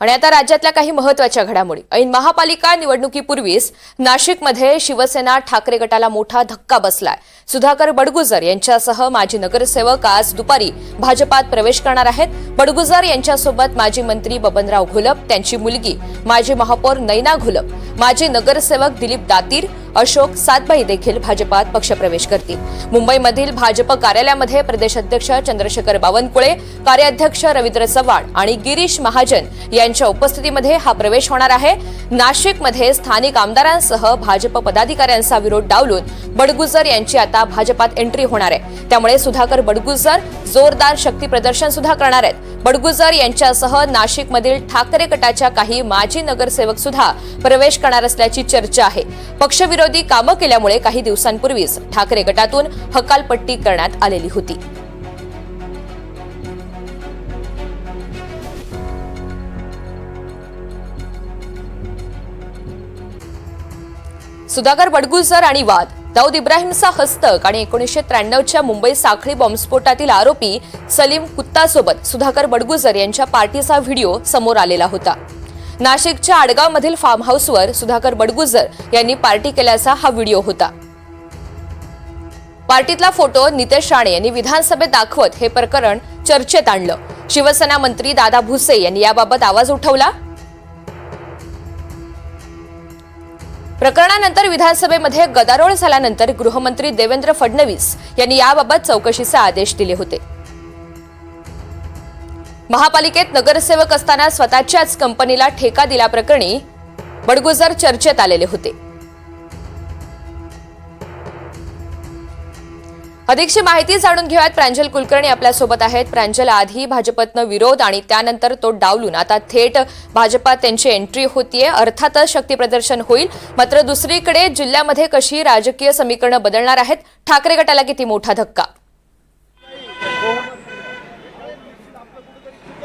आणि आता राज्यातल्या काही महत्त्वाच्या घडामोडी. ऐन महापालिका निवडणुकीपूर्वीच नाशिकमध्ये शिवसेना ठाकरे गटाला मोठा धक्का बसलाय. सुधाकर बडगुजर यांच्यासह माजी नगरसेवक आज दुपारी भाजपात प्रवेश करणार आहेत. बडगुजर यांच्यासोबत माजी मंत्री बबनराव घोलप त्यांची मुलगी माजी महापौर नैना घोलप माजी नगरसेवक दिलीप दातीर अशोक सातबाई देखील भाजपात पक्षप्रवेश करतील. मुंबईमधील भाजप कार्यालयामध्ये प्रदेशाध्यक्ष चंद्रशेखर बावनकुळे कार्याध्यक्ष रवींद्र चव्हाण आणि गिरीश महाजन यांच्या उपस्थितीमध्ये हा प्रवेश होणार आहे. नाशिकमध्ये स्थानिक आमदारांसह भाजप पदाधिकाऱ्यांचा विरोध डावलून बडगुजर यांची आता भाजपात एंट्री होणार आहे. त्यामुळे सुधाकर बडगुजर जोरदार शक्ती प्रदर्शन सुद्धा करणार आहेत. बडगुजर यांच्यासह नाशिकमधील ठाकरे गटाच्या काही माजी नगरसेवक सुद्धा प्रवेश करणार असल्याची चर्चा आहे. पक्षविरोधी कामं केल्यामुळे काही दिवसांपूर्वीच ठाकरे गटातून हकालपट्टी करण्यात आलेली होती. सुधाकर बडगुजर आणि वाद दाऊद इब्राहिमचा हस्तक आणि एकोणीसशे त्र्याण्णवच्या मुंबई साखळी बॉम्बस्फोटातील आरोपी सलीम कुत्तासोबत सुधाकर बडगुजर यांच्या पार्टीचा व्हिडिओ समोर आलेला होता. नाशिकच्या आडगावमधील फार्म हाऊसवर सुधाकर बडगुजर यांनी पार्टी केल्याचा हा व्हिडिओ होता. पार्टीतला फोटो नितेश राणे यांनी विधानसभेत दाखवत हे प्रकरण चर्चेत आणलं. शिवसेना मंत्री दादा भुसे यांनी याबाबत आवाज उठवला. प्रकरणानंतर विधानसभेमध्ये गदारोळ झाल्यानंतर गृहमंत्री देवेंद्र फडणवीस यांनी याबाबत चौकशीचे आदेश दिले होते. महापालिकेत नगरसेवक असताना स्वतःच्याच कंपनीला ठेका दिल्याप्रकरणी बडगुजर चर्चेत आलेले होते. अधिकची माहिती जाणून घेऊयात. प्रांजल कुलकर्णी आपल्यासोबत आहेत. प्रांजल आधी भाजपतनं विरोध आणि त्यानंतर तो डावलून. आता थेट भाजपात त्यांची एंट्री होतीये. अर्थातच शक्तीप्रदर्शन होईल. मात्र दुसरीकडे जिल्ह्यामध्ये कशी राजकीय समीकरणं बदलणार आहेत? ठाकरे गटाला किती मोठा धक्का?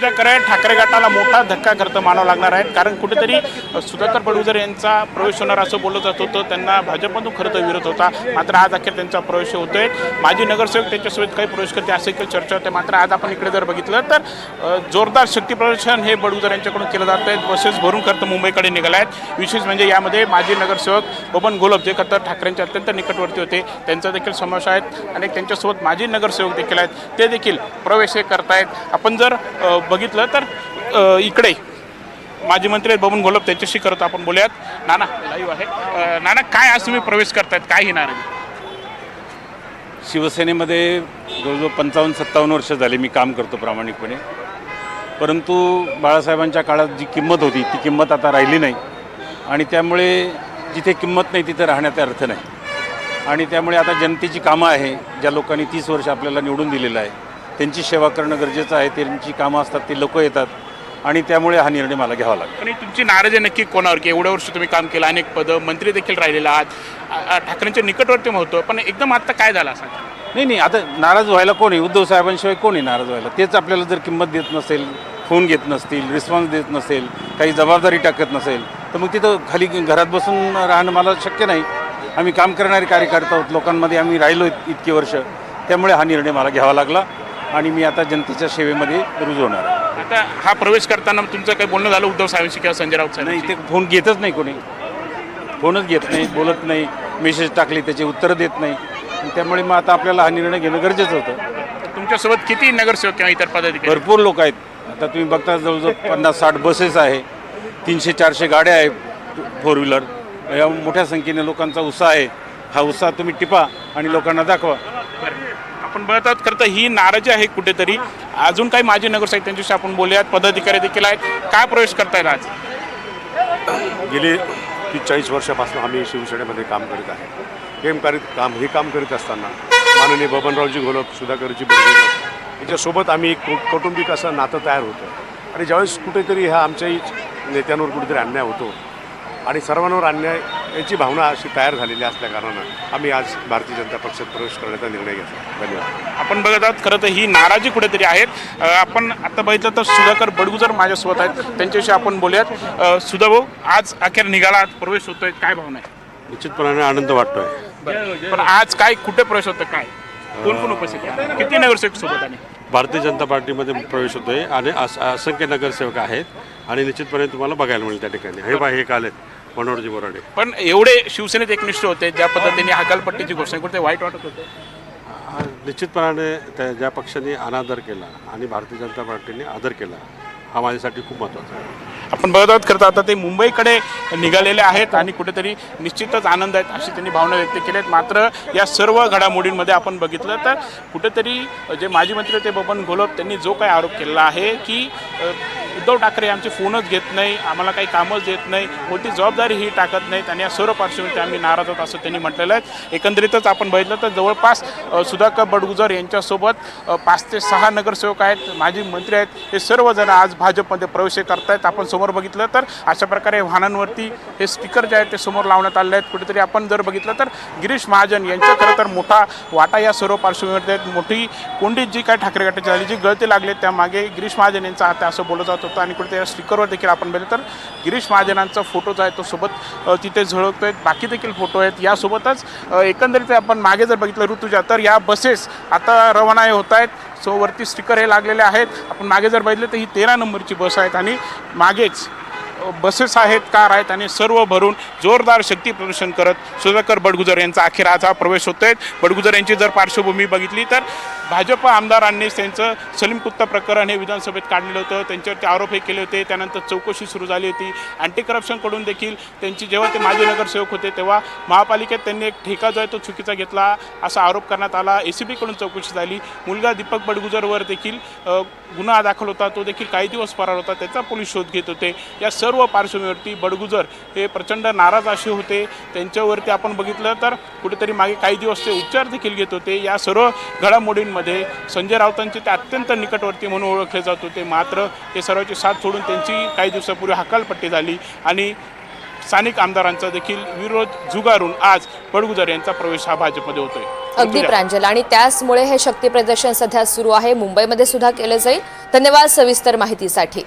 सुधाकर करे ठाकरे गटाला मोठा धक्का करतं मानावं लागणार आहे. कारण कुठेतरी सुधाकर बडगुजर यांचा प्रवेश होणार असं बोललं जात होतं. त्यांना भाजपमधून खरं तर विरोध होता. मात्र आज अखेर त्यांचा प्रवेश होतोय. माजी नगरसेवक त्यांच्यासोबत काही प्रवेश करते असे काही चर्चा होते. मात्र आज आपण इकडे जर बघितलं तर जोरदार शक्ती प्रदर्शन हे बडुजर यांच्याकडून केलं जात आहे. बसेस भरून करतं मुंबईकडे निघाल्या आहेत. विशेष म्हणजे यामध्ये माजी नगरसेवक बबन गोलब जे खतर ठाकरेंचे अत्यंत निकटवर्ती होते त्यांचा देखील समावेश आहेत. आणि त्यांच्यासोबत माजी नगरसेवक देखील आहेत. ते देखील प्रवेश हे करतायत. आपण जर बघितलं तर इकडे माजी मंत्री आहेत बबन घोलप त्यांच्याशी करत आपण बोलूयात. नाना लाईव्ह आहे. नाना काय आज तुम्ही प्रवेश करतायत? काय ही नाराजी शिवसेनेमध्ये जवळजवळ पंचावन्न सत्तावन्न वर्ष झाली मी काम करतो प्रामाणिकपणे. परंतु बाळासाहेबांच्या काळात जी किंमत होती ती किंमत आता राहिली नाही. आणि त्यामुळे जिथे किंमत नाही तिथे राहण्याचा अर्थ नाही. आणि त्यामुळे आता जनतेची कामं आहे ज्या लोकांनी तीस वर्ष आपल्याला निवडून दिलेलं आहे त्यांची सेवा करणं गरजेचं आहे त्यांची कामं असतात ते लोक येतात आणि त्यामुळे हा निर्णय मला घ्यावा लागला आणि तुमची नाराजी नक्की कोणावर? की एवढ्या वर्ष तुम्ही काम केलं अनेक पदं मंत्री देखील राहिलेला आहात. ठाकरेंच्या निकटवर्ती होतं पण एकदम आता काय झालं असं? नाही नाही आता नाराज व्हायला कोण आहे? उद्धव साहेबांशिवाय कोण नाराज व्हायला? तेच आपल्याला जर किंमत देत नसेल फोन घेत नसतील रिस्पॉन्स देत नसेल काही जबाबदारी टाकत नसेल तर मग तिथं खाली घरात बसून राहणं मला शक्य नाही. आम्ही काम करणारे कार्यकर्ता आहोत लोकांमध्ये आम्ही राहिलो इतकी वर्ष. त्यामुळे हा निर्णय मला घ्यावा लागला. आणि मी आता जनतेच्या सेवेमध्ये रुजू होणार आहे. आता हा प्रवेश करताना तुमचं काही बोलणं झालं उद्धव साहेबांशी किंवा संजय राऊत नाही ते फोन घेतच नाही कोणी. फोनच घेत नाही बोलत नाही मेसेज टाकले त्याचे उत्तरं देत नाही. त्यामुळे मग आता आपल्याला हा निर्णय घेणं गरजेचं होतं. तुमच्यासोबत किती नगरसेवक किंवा इतर पदाधिकारी? भरपूर लोक आहेत. आता तुम्ही बघता जवळजवळ पन्नास साठ बसेस आहे तीनशे चारशे गाड्या आहे फोर व्हीलर या मोठ्या संख्येने लोकांचा उत्साह आहे. हा उत्साह तुम्ही टिपा आणि लोकांना दाखवा. आपण बघत आहोत खरं तर ही नाराजी आहे कुठेतरी. अजून काही माजी नगरसेवक त्यांच्याशी आपण बोलूयात. पदाधिकारी देखील आहेत. काय प्रवेश करतायत आज? गेली तीस चाळीस वर्षापासून आम्ही शिवसेनेमध्ये काम करीत आहे. केम करीत काम हे काम करीत असताना माननीय बबनरावजी घोलप सुधाकरजी बर्गेकर याच्यासोबत आम्ही एक कौटुंबिक असं नातं तयार होतं. आणि ज्यावेळेस कुठेतरी हा आमच्याही नेत्यांवर कुठेतरी अन्याय होतो आणि सर्वांवर अन्याय याची भावना अशी तयार झालेली असल्याकारणानं आम्ही आज भारतीय जनता पक्षात प्रवेश करण्याचा निर्णय घेतला. धन्यवाद. आपण बघत आहोत खरं तर ही नाराजी कुठेतरी आहेत. आपण आता बघितलं तर सुधाकर बडगुजर माझ्यासोबत आहेत. त्यांच्याशी आपण बोलूयात. सुधा भाऊ आज अखेर निघाला प्रवेश होतोय काय भावना आहे? निश्चितपणाने आनंद वाटतोय. पण आज काय कुठे प्रवेश होतं काय? कोण कोण उपस्थित किती नगरसेवक सोबत आणि? भारतीय जनता पार्टीमध्ये प्रवेश होतोय आणि अस असंख्य नगरसेवक आहेत आणि निश्चितपणे तुम्हाला बघायला मिळेल त्या ठिकाणी. हे बा हे काल आहेत. मनोहरजी बोराडे. पण एवढे शिवसेनेत एकनिष्ठ होते ज्या पद्धतीने हकालपट्टीची घोषणा करते वाईट वाटत होतं. हा, निश्चितपणाने त्या ज्या पक्षाने अनादर केला आणि भारतीय जनता पार्टीने आदर केला हा माझ्यासाठी खूप महत्त्वाचा आहे. आपण बघत आहोत करता आता ते मुंबईकडे निघालेले आहेत आणि कुठेतरी निश्चितच आनंद आहेत अशी त्यांनी भावना व्यक्त केल्या आहेत. मात्र या सर्व घडामोडींमध्ये आपण बघितलं तर कुठेतरी जे माजी मंत्री होते बबन घोलप त्यांनी जो काही आरोप केला आहे की अ, उद्धव ठाकरे आमचे फोनच घेत नाही आम्हाला काही कामच देत नाही मोठी जबाबदारी ही टाकत नाहीत आणि या सर्व पार्श्वभूमीवर आम्ही नाराज आहोत असं त्यांनी म्हटलेलं आहे. एकंदरीतच आपण बघितलं तर जवळपास सुधाकर बडगुजर यांच्यासोबत पाच ते सहा नगरसेवक आहेत माजी मंत्री आहेत हे सर्वजण आज भाजपमध्ये प्रवेश करतायत. आपण समोर बघितलं तर अशा प्रकारे वाहनांवरती हे स्टिकर जे आहेत ते समोर लावण्यात आले आहेत. कुठेतरी आपण जर बघितलं तर गिरीश महाजन यांच्या खरं तर मोठा वाटा या सर्व पार्श्वभूमीवरती आहेत. मोठी कोंडीत जी काय ठाकरे गटाची झाली जी गळती लागली त्यामागे गिरीश महाजन यांचा हात असं बोललं जातो. होतं आणि कुठे या स्पीकरवर देखील आपण बघितलं तर गिरीश महाजनांचा फोटो जो आहे तो सोबत तिथे तिथे आहेत बाकी देखील फोटो आहेत. यासोबतच एकंदरीत आपण मागे जर बघितलं ऋतुजा तर या बसेस आता रवाना होत आहेत. सो वरती स्टिकर हे लागलेले आहेत. आपण मागे जर बघितलं तर ही तेरा नंबरची बस आहेत आणि मागेच बसेस आहेत कार आहेत आणि सर्व भरून जोरदार शक्ती प्रदर्शन करत सुधाकर बडगुजर यांचा अखेर आज हा प्रवेश होतो आहे बडगुजर यांची जर पार्श्वभूमी बघितली तर भाजप आमदारांनी त्यांचं सलीम कुत्ता प्रकरण हे विधानसभेत काढलेलं होतं. त्यांच्यावरती आरोप हे केले होते. त्यानंतर चौकशी सुरू झाली होती. अँटी करप्शनकडून देखील त्यांची जेव्हा ते माजी नगरसेवक होते तेव्हा महापालिकेत त्यांनी एक ठेका जो आहे तो चुकीचा घेतला असा आरोप करण्यात आला. ए सी बीकडून चौकशी झाली. मुलगा दीपक बडगुजरवर देखील गुन्हा दाखल होता. तो देखील काही दिवस फरार होता. त्याचा पोलीस शोध घेत होते. या सर्व पार्श्वभूमीवरती बडगुजर हे प्रचंड नाराज असे होते. त्यांच्यावरती आपण बघितलं तर कुठेतरी मागे काही दिवस ते उपचार देखील घेत होते. या सर्व घडामोडींमध्ये संजय राऊतांचे ते अत्यंत निकटवर्ती म्हणून ओळखले जात होते. मात्र ते सर्वांची साथ सोडून त्यांची काही दिवसापूर्वी हकालपट्टी झाली आणि स्थानिक आमदारांचा देखील विरोध झुगारून आज बडगुजर यांचा प्रवेश हा भाजपमध्ये होतोय. अगदी. प्रांजल. आणि त्याचमुळे हे शक्ती प्रदर्शन सध्या सुरू आहे. मुंबईमध्ये सुद्धा केलं जाईल. धन्यवाद सविस्तर माहितीसाठी.